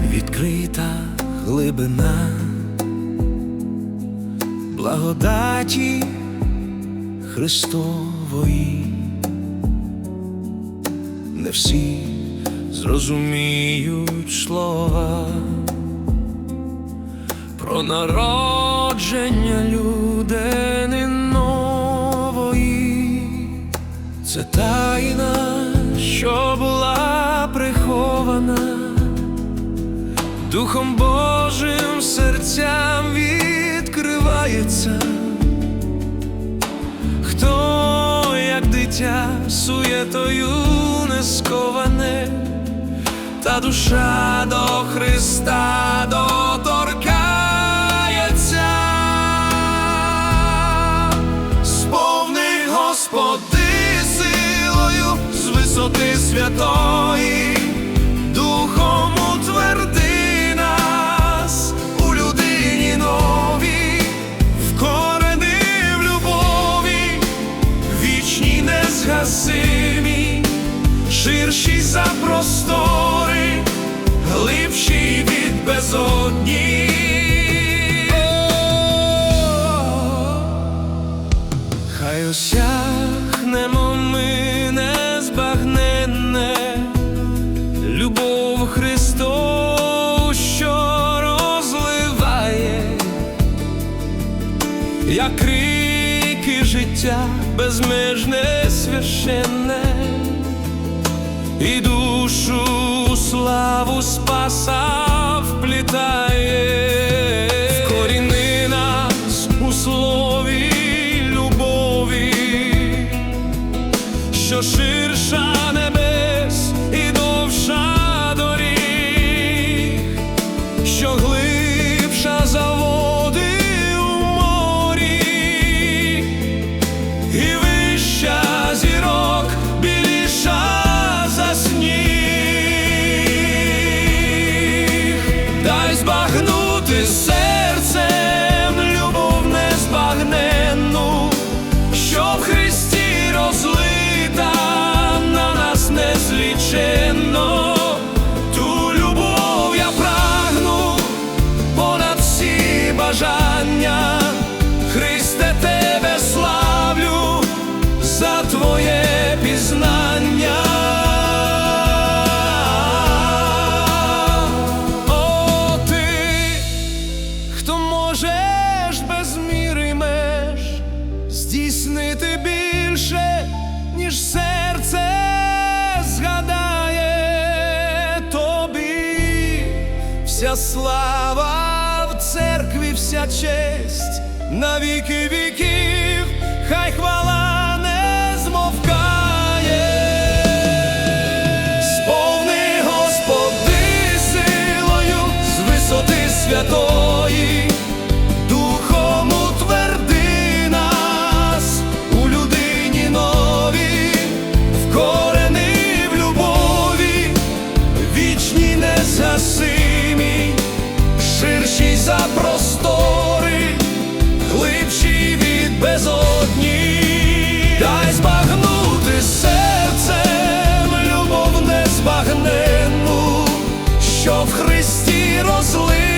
невідкрита глибина, благодаті Христової, не всі зрозуміють слова про народження людини нової. Це тайна, що була Духом Божим серцям відкривається. Хто, як дитя, суєтою не сковане, та душа до Христа доторкається. Сповни, Господи, силою з висоти святої, за простори, глибші від безодні. Хай осягнемо ми незбагненне любов Христову, що розливає, як ріки життя безмежне священне, і душу славу спаса вплітає, коріни нас у слові любові що ширша небес і довша доріг, що глибша хто можеш без міри меж здійснити більше, ніж серце згадає тобі, вся слава в церкві, вся честь на віки віків, хай хвала не безодні. Дай збагнути серцем любов незбагненну, що в Христі розлита